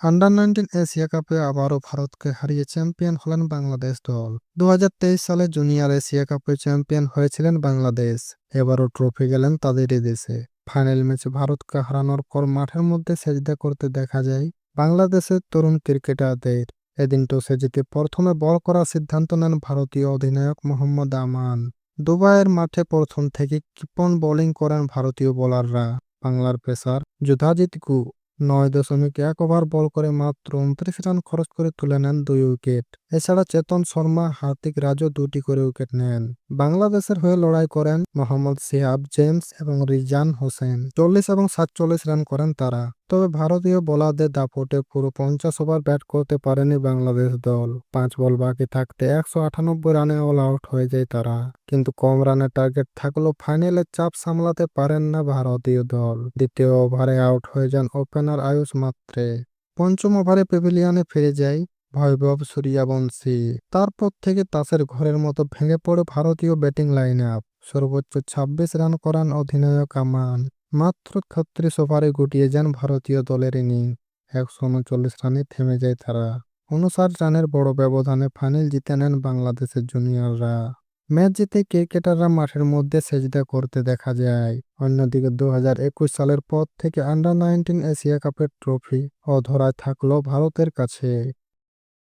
Under nineteen Asia কাপে আবারও ভারতকে হারিয়ে চ্যাম্পিয়ন হলেন বাংলাদেশ দল। দু হাজার তেইশ সালে জুনিয়র এশিয়া কাপে চ্যাম্পিয়ন হয়েছিলেন বাংলাদেশ। এবারও ট্রফি গেলেন তাদেরই দেশে ফাইনাল ম্যাচে ভারতকে হারানোর পর মাঠের মধ্যে সেজদা করতে দেখা যায় বাংলাদেশের তরুণ ক্রিকেটারদের। এদিন তো জিতে প্রথমে বল করার সিদ্ধান্ত নেন ভারতীয় অধিনায়ক মোহাম্মদ আমান। দুবাইয়ের মাঠে প্রথম থেকে কিপন বোলিং করেন ভারতীয় বোলাররা বাংলার পেসার যুধাজিৎ গু নয় দশমিক এক ওভার বল করে মাত্র উনত্রিশ রান খরচ করে তুলে নেন দুই উইকেট। এছাড়া চেতন শর্মা হার্দিক রাজও দুটি করে উইকেট নেন। বাংলাদেশের হয়ে লড়াই করেন মোহাম্মদ সিহাব জেমস এবং রিজান হোসেন। চল্লিশ এবং সাতচল্লিশ রান করেন তারা। তবে ভারতীয় বোলারদের দাপটে পুরো পঞ্চাশ ওভার ব্যাট করতে পারেনি বাংলাদেশ দল। পাঁচ বল বাকি থাকতে একশো আটানব্বই রানে অল আউট হয়ে যায় তারা। কিন্তু কম রানের টার্গেট থাকলেও ফাইনালে চাপ সামলাতে পারেন না ভারতীয় দল। দ্বিতীয় ওভারে আউট হয়ে যান ওপেনার আয়ুষ মাত্রে। পঞ্চম ওভারে প্যাভিলিয়নে ফিরে যায় ভৈভব সূর্যবংশী। তারপর থেকে তাসের ঘরের মতো ভেঙে পড়ে ভারতীয় ব্যাটিং লাইন আপ সর্বোচ্চ ছাব্বিশ রান করান অধিনায়ক আমান। মাত্র ছত্রিশ ওভারে গুটিয়ে যান ভারতীয় দলের ইনিংস। একশো উনচল্লিশ রানে থেমে যায় তারা। উনষাট রানের বড় ব্যবধানে ফাইনাল জিতে নেন বাংলাদেশের জুনিয়ররা। ম্যাচ জিতে ক্রিকেটাররা মাঠের মধ্যে সেজদা করতে দেখা যায়। অন্যদিকে দু হাজার একুশ সালের পর থেকে আন্ডার নাইনটিন এশিয়া কাপের ট্রফি অধরায় থাকল ভারতের কাছে।